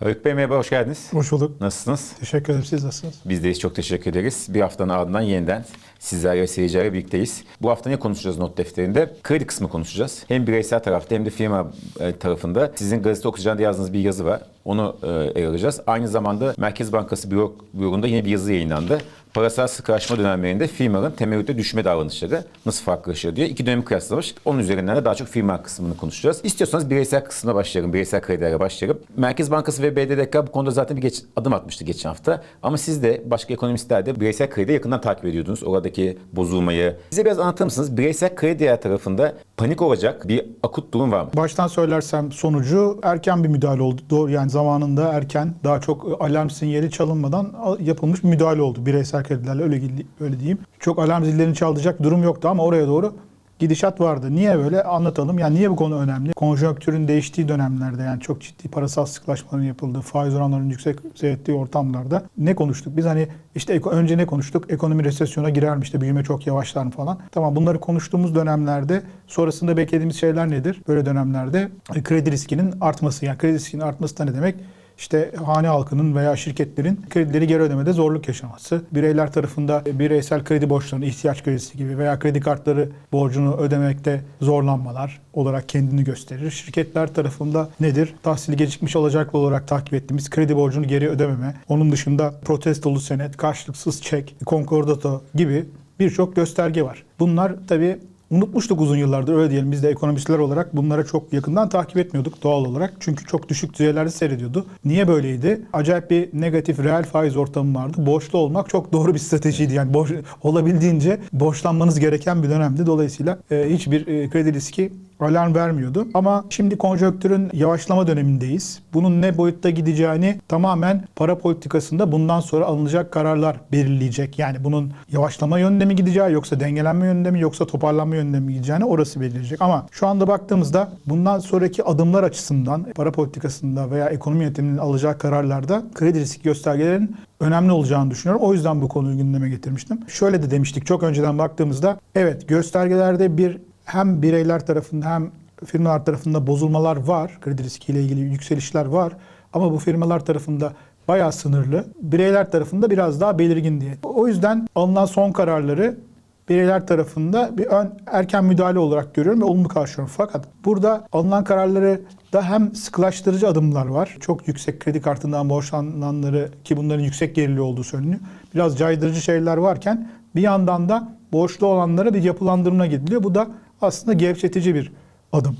Haluk Bey merhaba, hoş geldiniz. Hoş bulduk. Nasılsınız? Teşekkür ederim. Siz nasılsınız? Biz deyiz, çok teşekkür ederiz. Bir haftanın ardından yeniden sizlerle ve seyircilerle birlikteyiz. Bu hafta ne konuşacağız not defterinde? Kredi kısmı konuşacağız. Hem bireysel tarafta hem de firma e, tarafında sizin gazete okuyacağında yazdığınız bir yazı var. Onu e, ele alacağız. Aynı zamanda Merkez Bankası büro, bürogunda yine bir yazı yayınlandı. Parasal sıkılaşma dönemlerinde firmaların temerrütte düşme davranışları nasıl farklılaşıyor diye iki dönemi kıyaslamış. Onun üzerinden de daha çok firma kısmını konuşacağız. İstiyorsanız bireysel kısmına başlayalım. Bireysel kredilerle başlayalım. Merkez Bankası ve BDDK bu konuda zaten bir geç, adım atmıştı geçen hafta. Ama siz de başka ekonomistler de bireysel kredi yakından takip ediyordunuz. Oradaki bozulmayı. Bize biraz anlatır mısınız? Bireysel krediler tarafında panik olacak bir akut durum var mı? Baştan söylersem sonucu erken bir müdahale oldu. Doğru yani zamanında erken daha çok alarm sinyali çalınmadan yapılmış müdahale oldu bireysel kredilerle öyle öyle diyeyim. Çok alarm zillerini çaldıracak durum yoktu ama oraya doğru gidişat vardı. Niye böyle anlatalım. Yani niye bu konu önemli? Konjonktürün değiştiği dönemlerde yani çok ciddi parasal sıklaşmaların yapıldığı, faiz oranlarının yüksek seyrettiği ortamlarda ne konuştuk? Biz hani işte önce ne konuştuk? Ekonomi resesyona girer mi? İşte büyüme çok yavaşlar mı falan. Tamam bunları konuştuğumuz dönemlerde sonrasında beklediğimiz şeyler nedir? Böyle dönemlerde e, kredi riskinin artması. Yani kredi riskinin artması da ne demek? İşte hane halkının veya şirketlerin kredileri geri ödemede zorluk yaşaması, bireyler tarafında bireysel kredi borçlarını, ihtiyaç kredisi gibi veya kredi kartları borcunu ödemekte zorlanmalar olarak kendini gösterir. Şirketler tarafında nedir? Tahsili gecikmiş alacaklı olarak takip ettiğimiz kredi borcunu geri ödememe, onun dışında protestolu senet, karşılıksız çek, konkordato gibi birçok gösterge var. Bunlar tabii Unutmuştuk uzun yıllardır öyle diyelim. Biz de ekonomistler olarak bunlara çok yakından takip etmiyorduk doğal olarak. Çünkü çok düşük düzeylerde seyrediyordu. Niye böyleydi? Acayip bir negatif reel faiz ortamı vardı. Borçlu olmak çok doğru bir stratejiydi. Yani borç, olabildiğince borçlanmanız gereken bir dönemdi. Dolayısıyla e, hiçbir e, kredi riski alarm vermiyordu. Ama şimdi konjonktürün yavaşlama dönemindeyiz. Bunun ne boyutta gideceğini tamamen para politikasında bundan sonra alınacak kararlar belirleyecek. Yani bunun yavaşlama yönünde mi gideceği yoksa dengelenme yönünde mi yoksa toparlanma yönünde mi gideceğini orası belirleyecek. Ama şu anda baktığımızda bundan sonraki adımlar açısından para politikasında veya ekonomi yönetiminin alacağı kararlarda kredi risk göstergelerin önemli olacağını düşünüyorum. O yüzden bu konuyu gündeme getirmiştim. Şöyle de demiştik çok önceden baktığımızda evet göstergelerde bir hem bireyler tarafında hem firmalar tarafında bozulmalar var. Kredi riskiyle ilgili yükselişler var. Ama bu firmalar tarafında bayağı sınırlı. Bireyler tarafında biraz daha belirgin diye. O yüzden alınan son kararları bireyler tarafında bir ön erken müdahale olarak görüyorum ve olumlu karşılıyorum. Fakat burada alınan kararları da hem sıkılaştırıcı adımlar var. Çok yüksek kredi kartından borçlananları ki bunların yüksek gerili olduğu söyleniyor. Biraz caydırıcı şeyler varken bir yandan da borçlu olanlara bir yapılandırma gidiliyor. Bu da aslında gevşetici bir adım.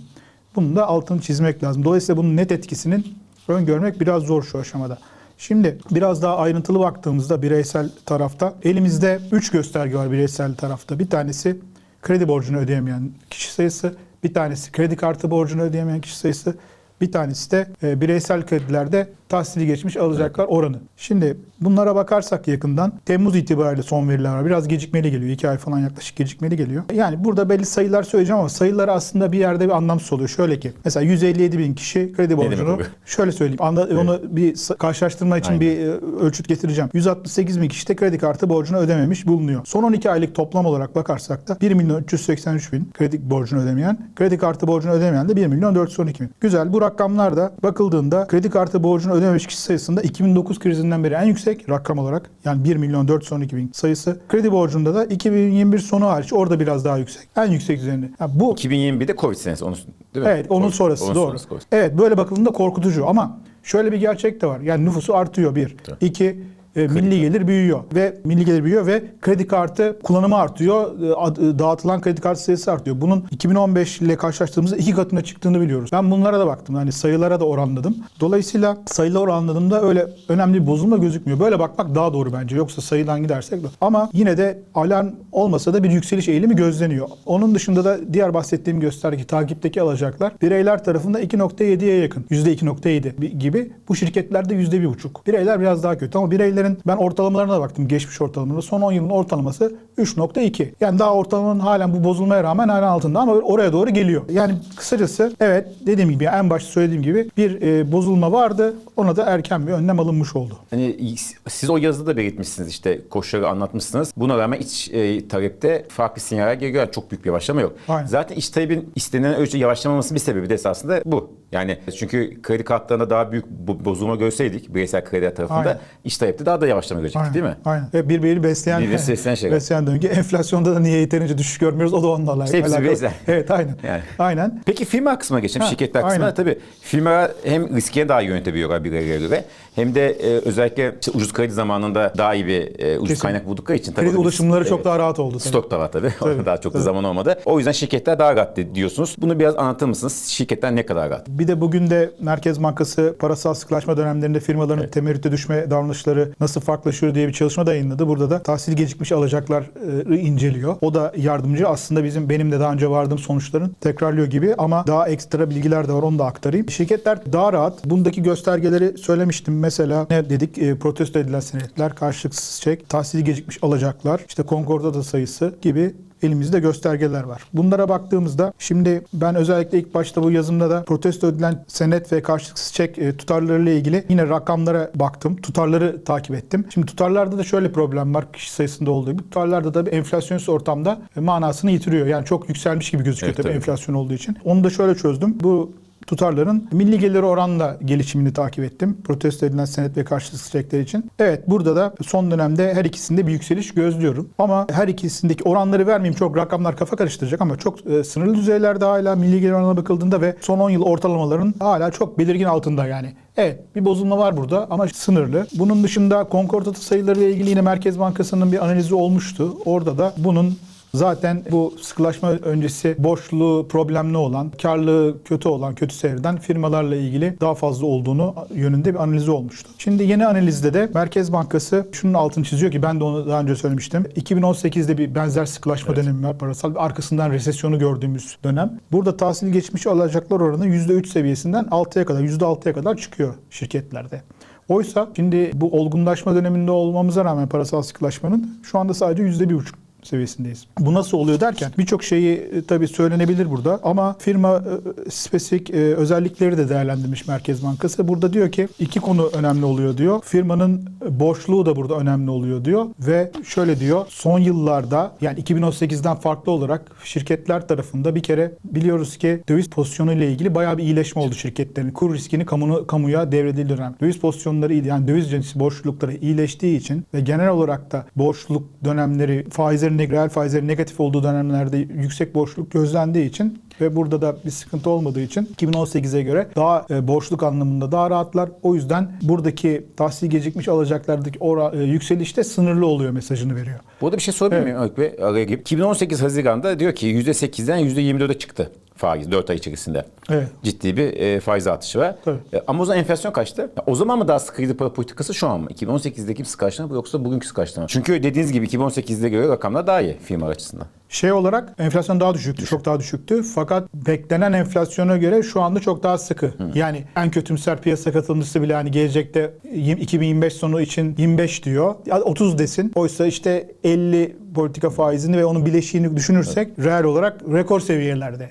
Bunun da altını çizmek lazım. Dolayısıyla bunun net etkisinin öngörmek biraz zor şu aşamada. Şimdi biraz daha ayrıntılı baktığımızda bireysel tarafta elimizde 3 gösterge var bireysel tarafta. Bir tanesi kredi borcunu ödeyemeyen kişi sayısı, bir tanesi kredi kartı borcunu ödeyemeyen kişi sayısı, bir tanesi de e, bireysel kredilerde tahsili geçmiş alacaklar oranı. Şimdi bunlara bakarsak yakından Temmuz itibariyle son veriler var. Biraz gecikmeli geliyor. 2 ay falan yaklaşık gecikmeli geliyor. Yani burada belli sayılar söyleyeceğim ama sayıları aslında bir yerde bir anlamsız oluyor. Şöyle ki mesela 157 bin kişi kredi borcunu şöyle söyleyeyim. Anda, Onu bir karşılaştırma için Aynen. bir e, ölçüt getireceğim. 168 bin kişi de kredi kartı borcunu ödememiş bulunuyor. Son 12 aylık toplam olarak bakarsak da 1 milyon 383 bin kredi borcunu ödemeyen, kredi kartı borcunu ödemeyen de 1 milyon 412 bin. Güzel. Bu rakamlar da bakıldığında kredi kartı borcunu ödememiş kişi sayısında 2009 krizinden beri en yüksek rakam olarak yani 1 milyon 412 bin sayısı. Kredi borcunda da 2021 sonu hariç orada biraz daha yüksek. En yüksek üzerinde. Yani bu 2021'de Covid senesi, onu, değil mi? Evet onun Covid- sonrası onun doğru. sonrası Covid. Evet böyle bakıldığında korkutucu ama şöyle bir gerçek de var. Yani nüfusu artıyor bir. Tabii. İki e, milli gelir büyüyor ve milli gelir büyüyor ve kredi kartı kullanımı artıyor. E, e, Dağıtılan kredi kartı sayısı artıyor. Bunun 2015 ile karşılaştığımızda iki katına çıktığını biliyoruz. Ben bunlara da baktım. Yani sayılara da oranladım. Dolayısıyla sayıları oranladığımda öyle önemli bir bozulma gözükmüyor. Böyle bakmak daha doğru bence. Yoksa sayıdan gidersek de. Ama yine de alarm olmasa da bir yükseliş eğilimi gözleniyor. Onun dışında da diğer bahsettiğim gösterge takipteki alacaklar bireyler tarafında 2.7'ye yakın. %2.7 gibi. Bu şirketlerde %1.5. Bireyler biraz daha kötü ama bireylerin verilerin ben ortalamalarına da baktım. Geçmiş ortalamaları. Son 10 yılın ortalaması 3.2. Yani daha ortalamanın halen bu bozulmaya rağmen hala altında ama oraya doğru geliyor. Yani kısacası evet dediğim gibi en başta söylediğim gibi bir e, bozulma vardı. Ona da erken bir önlem alınmış oldu. Hani siz o yazıda da belirtmişsiniz işte koşulları anlatmışsınız. Buna rağmen iç e, talepte farklı sinyaller geliyor. Yani çok büyük bir yavaşlama yok. Aynen. Zaten iç talebin istenilen ölçüde yavaşlamamasının bir sebebi de esasında bu. Yani çünkü kredi kartlarında daha büyük bo- bozulma görseydik bireysel krediler tarafında Aynen. iç talepte daha da yavaşlama görecektik değil mi? Aynen. Ve birbirini besleyen, Birbirini besleyen şeyler. besleyen döngü. Enflasyonda da niye yeterince düşüş görmüyoruz o da onlarla İşte hepsi alakalı. benzer. Evet aynen. Yani. Aynen. Peki firma kısmına geçelim. Ha, Şirketler kısmına aynen. tabii firmalar hem riskini daha iyi yönetebiliyorlar bireylere göre hem de e, özellikle işte ucuz kredi zamanında daha iyi bir e, ucuz Kesin. kaynak buldukları için tabii Kredi ulaşımları çok evet. daha rahat oldu. tabii. Stok da var tabii. Tabii, daha çok da tabii. zaman olmadı. O yüzden şirketler daha rahat diyorsunuz. Bunu biraz anlatır mısınız? Şirketler ne kadar rahat? Bir de bugün de Merkez Bankası parasal sıkılaşma dönemlerinde firmaların temerrüte düşme davranışları nasıl farklılaşıyor diye bir çalışma da yayınladı. Burada da tahsil gecikmiş alacakları inceliyor. O da yardımcı. Aslında bizim benim de daha önce vardığım sonuçların tekrarlıyor gibi ama daha ekstra bilgiler de var onu da aktarayım. Şirketler daha rahat. Bundaki göstergeleri söylemiştim. Mesela ne dedik? E, protesto edilen senetler, karşılıksız çek, tahsili gecikmiş alacaklar, işte konkordata sayısı gibi elimizde göstergeler var. Bunlara baktığımızda şimdi ben özellikle ilk başta bu yazımda da protesto edilen senet ve karşılıksız çek e, tutarlarıyla ilgili yine rakamlara baktım. Tutarları takip ettim. Şimdi tutarlarda da şöyle problem var kişi sayısında olduğu gibi. Tutarlarda da bir enflasyonist ortamda e, manasını yitiriyor. Yani çok yükselmiş gibi gözüküyor Evet, tabii tabii. enflasyon olduğu için. Onu da şöyle çözdüm. Bu tutarların milli gelir oranla gelişimini takip ettim. Protesto edilen senet ve karşılıksız çekler için. Evet burada da son dönemde her ikisinde bir yükseliş gözlüyorum. Ama her ikisindeki oranları vermeyeyim çok rakamlar kafa karıştıracak ama çok e, sınırlı düzeylerde hala milli gelir oranına bakıldığında ve son 10 yıl ortalamaların hala çok belirgin altında yani. Evet bir bozulma var burada ama sınırlı. Bunun dışında konkordatı sayıları ile ilgili yine Merkez Bankası'nın bir analizi olmuştu. Orada da bunun Zaten bu sıkılaşma öncesi borçlu, problemli olan, karlı kötü olan, kötü seyreden firmalarla ilgili daha fazla olduğunu yönünde bir analizi olmuştu. Şimdi yeni analizde de Merkez Bankası şunun altını çiziyor ki ben de onu daha önce söylemiştim. 2018'de bir benzer sıkılaşma dönemi var parasal. Arkasından resesyonu gördüğümüz dönem. Burada tahsil geçmiş alacaklar oranı %3 seviyesinden 6'ya kadar, %6'ya kadar çıkıyor şirketlerde. Oysa şimdi bu olgunlaşma döneminde olmamıza rağmen parasal sıkılaşmanın şu anda sadece %1,5 seviyesindeyiz. Bu nasıl oluyor derken birçok şeyi e, tabii söylenebilir burada ama firma e, spesifik e, özellikleri de değerlendirmiş Merkez Bankası. Burada diyor ki iki konu önemli oluyor diyor. Firmanın borçluğu da burada önemli oluyor diyor ve şöyle diyor son yıllarda yani 2018'den farklı olarak şirketler tarafında bir kere biliyoruz ki döviz pozisyonu ile ilgili bayağı bir iyileşme oldu şirketlerin. Kur riskini kamu, kamuya devredildiği dönem. Döviz pozisyonları yani döviz cinsi borçlulukları iyileştiği için ve genel olarak da borçluluk dönemleri faizlerin reel faizlerin negatif olduğu dönemlerde yüksek borçluluk gözlendiği için ve burada da bir sıkıntı olmadığı için 2018'e göre daha e, borçluk anlamında daha rahatlar. O yüzden buradaki tahsil gecikmiş alacaklardaki ora, e, yükseliş de sınırlı oluyor mesajını veriyor. Burada bir şey sorabilir miyim Bey? Araya girip. 2018 Haziran'da diyor ki %8'den %24'e çıktı faiz 4 ay içerisinde. Evet. Ciddi bir e, faiz artışı var. Tabii. E, ama o zaman enflasyon kaçtı? O zaman mı daha sıkıydı para politikası şu an mı? 2018'deki sıkılaştırma mı yoksa bugünkü sıkılaştırma mı? Çünkü dediğiniz gibi 2018'de göre rakamlar daha iyi firma açısından. Şey olarak enflasyon daha düşüktü, çok daha düşüktü. Fakat beklenen enflasyona göre şu anda çok daha sıkı. Yani en kötümser piyasa katılımcısı bile hani gelecekte yim- 2025 sonu için 25 diyor. Ya 30 desin. Oysa işte 50 politika faizini ve onun bileşiğini düşünürsek reel olarak rekor seviyelerde.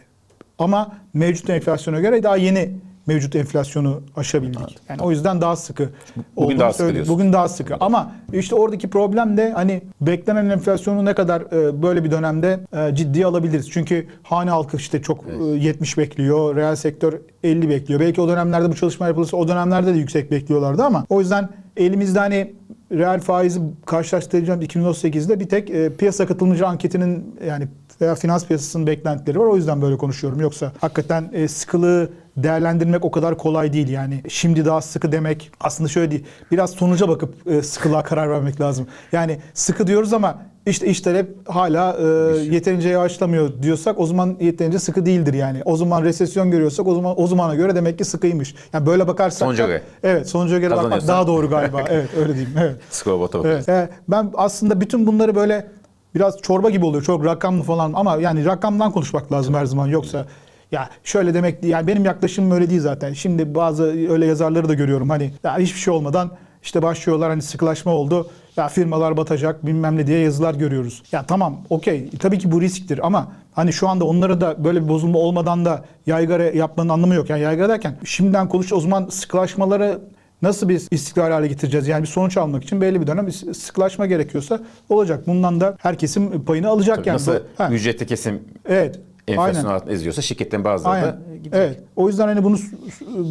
Ama mevcut enflasyona göre daha yeni mevcut enflasyonu aşabildik. Yani o yüzden daha sıkı. olduğunu daha sıkı diyorsun. Bugün daha sıkı. Ama işte oradaki problem de hani beklenen enflasyonu ne kadar e, böyle bir dönemde e, ciddiye alabiliriz. Çünkü hane halkı işte çok e, 70 bekliyor, reel sektör 50 bekliyor. Belki o dönemlerde bu çalışma yapılırsa o dönemlerde de yüksek bekliyorlardı ama o yüzden elimizde hani reel faizi karşılaştıracağım 2018'de bir tek e, piyasa katılımcı anketinin yani veya finans piyasasının beklentileri var. O yüzden böyle konuşuyorum. Yoksa hakikaten e, sıkılığı değerlendirmek o kadar kolay değil yani. Şimdi daha sıkı demek aslında şöyle değil. Biraz sonuca bakıp e, sıkılığa karar vermek lazım. Yani sıkı diyoruz ama işte iş talep hala e, yeterince yavaşlamıyor diyorsak o zaman yeterince sıkı değildir yani. O zaman resesyon görüyorsak o zaman o zamana göre demek ki sıkıymış. Yani böyle bakarsak Sonuca göre. Evet, sonuca göre bakmak daha doğru galiba. evet, öyle diyeyim. Evet. Bakıyoruz. Evet. Ben aslında bütün bunları böyle biraz çorba gibi oluyor. Çok rakamlı falan ama yani rakamdan konuşmak lazım her zaman. Yoksa ya şöyle demek. Yani benim yaklaşımım öyle değil zaten. Şimdi bazı öyle yazarları da görüyorum. Hani ya hiçbir şey olmadan işte başlıyorlar hani sıkılaşma oldu. Ya firmalar batacak bilmem ne diye yazılar görüyoruz. Ya tamam okey tabii ki bu risktir ama hani şu anda onlara da böyle bir bozulma olmadan da yaygara yapmanın anlamı yok. Yani yaygara derken şimdiden konuş o zaman sıkılaşmaları nasıl bir istikrar hale getireceğiz? Yani bir sonuç almak için belli bir dönem bir sıkılaşma gerekiyorsa olacak. Bundan da herkesin payını alacak Tabii yani. nasıl Bu- Ha, ücretli kesim Evet. enflasyon Aynen. altında eziyorsa şirketlerin bazıları Aynen. da gidecek. Evet. O yüzden hani bunu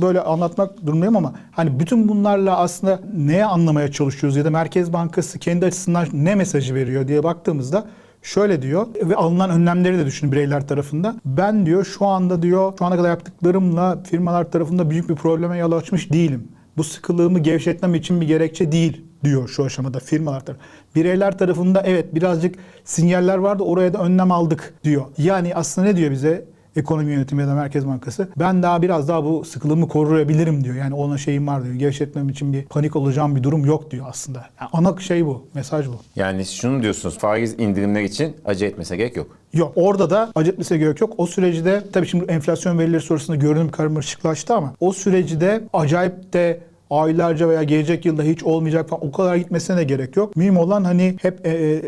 böyle anlatmak durumundayım ama hani bütün bunlarla aslında neye anlamaya çalışıyoruz ya da Merkez Bankası kendi açısından ne mesajı veriyor diye baktığımızda şöyle diyor ve alınan önlemleri de düşünün bireyler tarafında. Ben diyor şu anda diyor şu ana kadar yaptıklarımla firmalar tarafında büyük bir probleme yol açmış değilim. Bu sıkılığımı gevşetmem için bir gerekçe değil diyor şu aşamada firmalar tarafı. Bireyler tarafında evet birazcık sinyaller vardı oraya da önlem aldık diyor. Yani aslında ne diyor bize? Ekonomi yönetimi ya da Merkez Bankası. Ben daha biraz daha bu sıkılığımı koruyabilirim diyor. Yani ona şeyim var diyor. Gevşetmem için bir panik olacağım bir durum yok diyor aslında. Yani ana şey bu. Mesaj bu. Yani şunu diyorsunuz faiz indirimler için acele etmesine gerek yok. Yok. Orada da acele etmesine gerek yok. O süreci tabii şimdi enflasyon verileri sonrasında görünüm karmaşıklaştı ama o süreci de acayip de aylarca veya gelecek yılda hiç olmayacak falan o kadar gitmesine de gerek yok. Mühim olan hani hep e, e,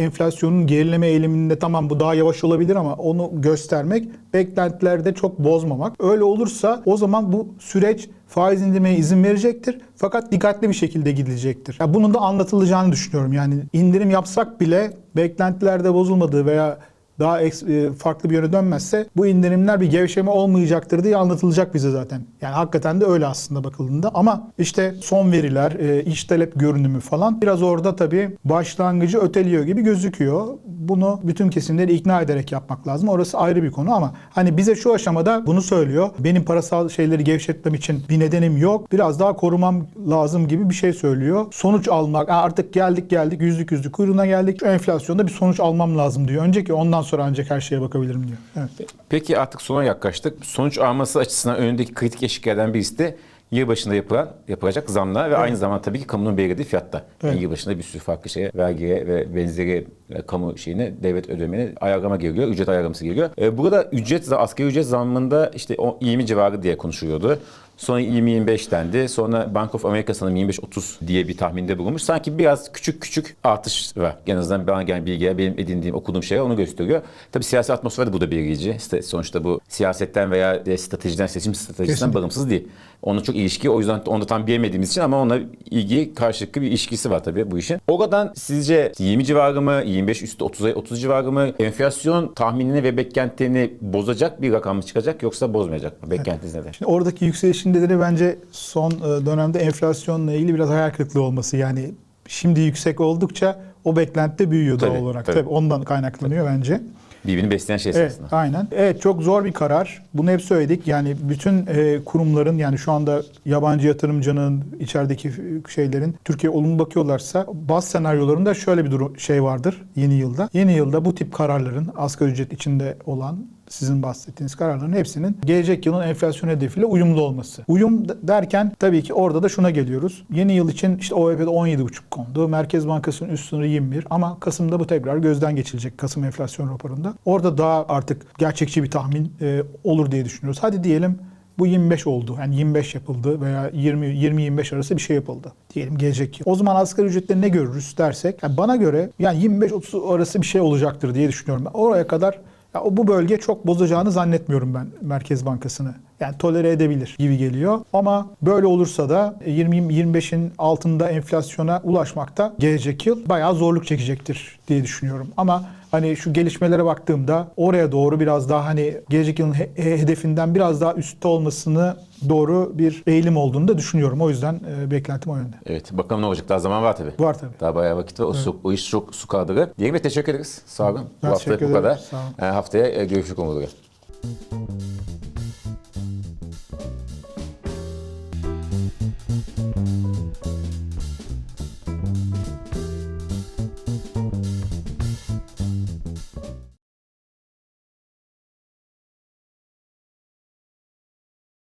enflasyonun gerileme eğiliminde tamam bu daha yavaş olabilir ama onu göstermek, beklentileri de çok bozmamak. Öyle olursa o zaman bu süreç faiz indirmeye izin verecektir. Fakat dikkatli bir şekilde gidilecektir. Ya bunun da anlatılacağını düşünüyorum. Yani indirim yapsak bile beklentilerde bozulmadığı veya daha e, farklı bir yöne dönmezse bu indirimler bir gevşeme olmayacaktır diye anlatılacak bize zaten. Yani hakikaten de öyle aslında bakıldığında ama işte son veriler, e, iş talep görünümü falan biraz orada tabii başlangıcı öteliyor gibi gözüküyor. Bunu bütün kesimleri ikna ederek yapmak lazım. Orası ayrı bir konu ama hani bize şu aşamada bunu söylüyor. Benim parasal şeyleri gevşetmem için bir nedenim yok. Biraz daha korumam lazım gibi bir şey söylüyor. Sonuç almak "Aa, artık geldik geldik yüzlük yüzlük kuyruğuna geldik. Şu enflasyonda bir sonuç almam lazım diyor. Önceki ondan sonra ancak her şeye bakabilirim diyor. Evet. Peki artık sona yaklaştık. Sonuç alması açısından önündeki kritik eşiklerden birisi de yılbaşında yapılan, yapılacak zamlar ve aynı zamanda tabii ki kamunun belirlediği fiyatta. Yani Evet. yılbaşında bir sürü farklı şeye, vergiye ve benzeri e, kamu şeyine, devlet ödemeni ayarlama geliyor, ücret ayarlaması geliyor. E, burada ücret, asgari ücret zammında işte o 20 civarı diye konuşuluyordu. Sonra 20-25 dendi. Sonra Bank of America sanırım 25-30 diye bir tahminde bulunmuş. Sanki biraz küçük küçük artış var. En azından bana gelen bilgiler, benim edindiğim, okuduğum şeyler onu gösteriyor. Tabii siyasi atmosfer de burada belirleyici. İşte sonuçta bu siyasetten veya de stratejiden, seçim stratejisinden Kesinlikle. bağımsız değil. Onunla çok ilişki. O yüzden onu da tam bilemediğimiz için ama onunla ilgi karşılıklı bir ilişkisi var tabii bu işin. Oradan sizce 20 civarı mı, 25 üstü 30'a 30 civarı mı enflasyon tahminini ve beklentilerini bozacak bir rakam mı çıkacak yoksa bozmayacak mı? Beklentiniz nedir? Şimdi oradaki yükselişin nedeni bence son e, dönemde enflasyonla ilgili biraz hayal kırıklığı olması. Yani şimdi yüksek oldukça o beklenti de büyüyor Tabii, doğal olarak. tabii. Tabii. ondan kaynaklanıyor bence. Birbirini besleyen şey Evet, aslında. aynen. Evet, çok zor bir karar. Bunu hep söyledik. Yani bütün e, kurumların yani şu anda yabancı yatırımcının içerideki şeylerin Türkiye olumlu bakıyorlarsa baz senaryolarında şöyle bir durum şey vardır yeni yılda. Yeni yılda bu tip kararların asgari ücret içinde olan sizin bahsettiğiniz kararların hepsinin gelecek yılın enflasyon hedefiyle uyumlu olması. Uyum derken tabii ki orada da şuna geliyoruz. Yeni yıl için işte OVP'de 17,5 kondu. Merkez Bankası'nın üst sınırı 21 ama Kasım'da bu tekrar gözden geçilecek Kasım enflasyon raporunda. Orada daha artık gerçekçi bir tahmin e, olur diye düşünüyoruz. Hadi diyelim bu 25 oldu. Yani 25 yapıldı veya 20 20-25 arası bir şey yapıldı. Diyelim gelecek yıl. O zaman asgari ücretleri ne görürüz dersek yani bana göre yani 25-30 arası bir şey olacaktır diye düşünüyorum. Ben oraya kadar ya o- bu bölge çok bozacağını zannetmiyorum ben Merkez Bankası'nı. Yani tolere edebilir gibi geliyor. Ama böyle olursa da 20-25'in altında enflasyona ulaşmakta gelecek yıl bayağı zorluk çekecektir diye düşünüyorum. Ama hani şu gelişmelere baktığımda oraya doğru biraz daha hani gelecek yılın he- he- hedefinden biraz daha üstte olmasını doğru bir eğilim olduğunu da düşünüyorum. O yüzden e, beklentim o yönde. Evet bakalım ne olacak daha zaman var tabii. Var tabii. Daha bayağı vakit var. O, su, o iş çok su kaldırır. Diyelim ve teşekkür ederiz. Sağ olun. Ben bu hafta teşekkür bu ederim. kadar. Sağ olun. E, haftaya e, görüşürüz umudur.